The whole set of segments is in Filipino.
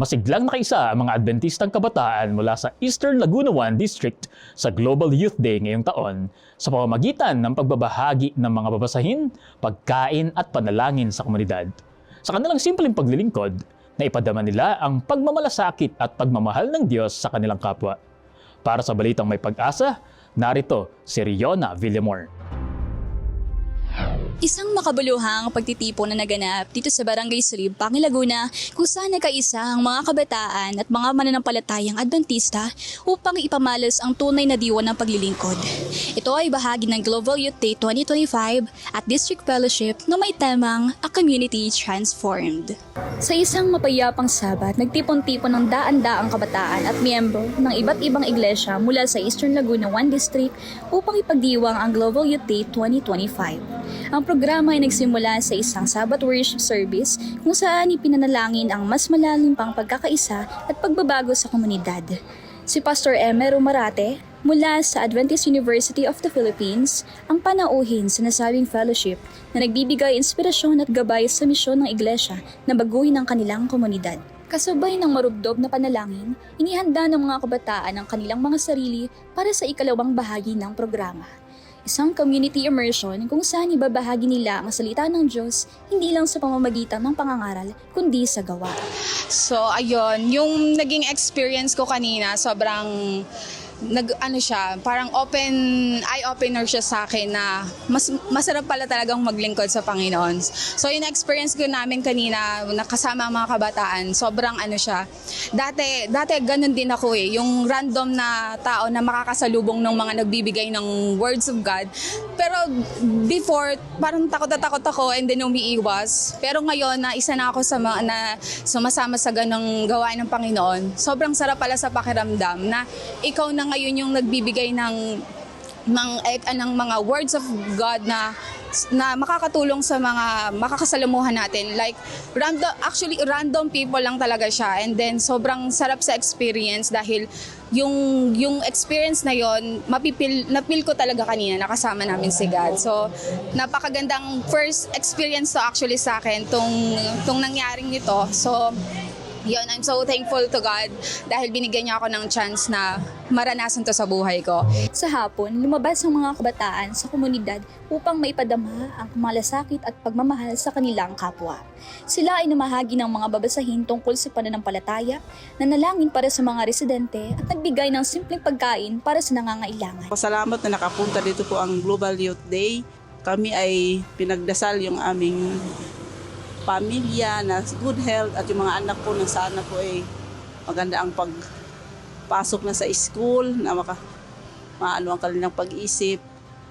Masiglang nakaisa ang mga Adventistang kabataan mula sa Eastern Laguna 1 District sa Global Youth Day ngayong taon sa pamamagitan ng pagbabahagi ng mga babasahin, pagkain at panalangin sa komunidad. Sa kanilang simpleng paglilingkod, na ipadama nila ang pagmamalasakit at pagmamahal ng Diyos sa kanilang kapwa. Para sa balitang may pag-asa, narito si Riona Villamor. Isang makabuluhang pagtitipon na naganap dito sa Barangay Sulib, Pangilaguna kung saan nagkaisa ang mga kabataan at mga mananampalatayang Adventista upang ipamalas ang tunay na diwa ng paglilingkod. Ito ay bahagi ng Global Youth Day 2025 at District Fellowship na may temang A Community Transformed. Sa isang mapayapang sabat, nagtipon-tipon ng daan-daang kabataan at miyembro ng iba't ibang iglesia mula sa Eastern Laguna 1 District upang ipagdiwang ang Global Youth Day 2025. Ang programa ay nagsimula sa isang Sabbath worship service kung saan ipinanalangin ang mas malalim pang pagkakaisa at pagbabago sa komunidad. Si Pastor Emer Umarate mula sa Adventist University of the Philippines ang panauhin sa nasabing fellowship na nagbibigay inspirasyon at gabay sa misyon ng iglesia na baguhin ang kanilang komunidad. Kasabay ng marubdob na panalangin, inihanda ng mga kabataan ang kanilang mga sarili para sa ikalawang bahagi ng programa isang community immersion kung saan ibabahagi nila ang salita ng Diyos hindi lang sa pamamagitan ng pangangaral, kundi sa gawa. So, ayun, yung naging experience ko kanina, sobrang nag ano siya, parang open eye opener siya sa akin na mas masarap pala talagang maglingkod sa Panginoon. So yung experience ko namin kanina nakasama ang mga kabataan, sobrang ano siya. Dati dati ganun din ako eh, yung random na tao na makakasalubong ng mga nagbibigay ng words of God. Pero before parang takot na takot ako and then umiiwas. Pero ngayon na isa na ako sa mga na sumasama sa ganong gawain ng Panginoon. Sobrang sarap pala sa pakiramdam na ikaw na ngayon yung nagbibigay ng ng, eh, ng mga words of God na na makakatulong sa mga makakasalamuhan natin. Like random actually random people lang talaga siya. And then sobrang sarap sa experience dahil yung yung experience na yon mapipil napil ko talaga kanina. Nakasama namin si God. So napakagandang first experience to actually sa akin tong tong nangyaring nito so yun, I'm so thankful to God dahil binigyan niya ako ng chance na maranasan to sa buhay ko. Sa hapon, lumabas ang mga kabataan sa komunidad upang maipadama ang malasakit at pagmamahal sa kanilang kapwa. Sila ay namahagi ng mga babasahin tungkol sa pananampalataya, nanalangin para sa mga residente at nagbigay ng simpleng pagkain para sa nangangailangan. Salamat na nakapunta dito po ang Global Youth Day. Kami ay pinagdasal yung aming pamilya na good health at yung mga anak ko na sana po ay maganda ang pagpasok na sa school na maka maano ang kanilang pag-isip.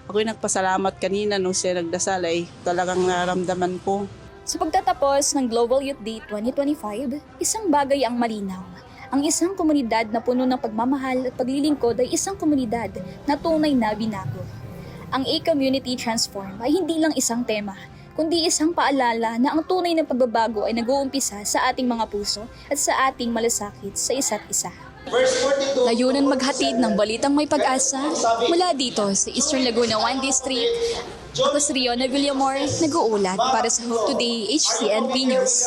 Ako'y nagpasalamat kanina nung siya nagdasal ay talagang nararamdaman ko Sa pagtatapos ng Global Youth Day 2025, isang bagay ang malinaw. Ang isang komunidad na puno ng pagmamahal at paglilingkod ay isang komunidad na tunay na binago. Ang A-Community Transform ay hindi lang isang tema, kundi isang paalala na ang tunay na pagbabago ay nag-uumpisa sa ating mga puso at sa ating malasakit sa isa't isa. Layunan maghatid ng balitang may pag-asa mula dito sa Eastern Laguna 1 District. Ako si Riona Villamor, nag-uulat para sa Hope Today HCNP News.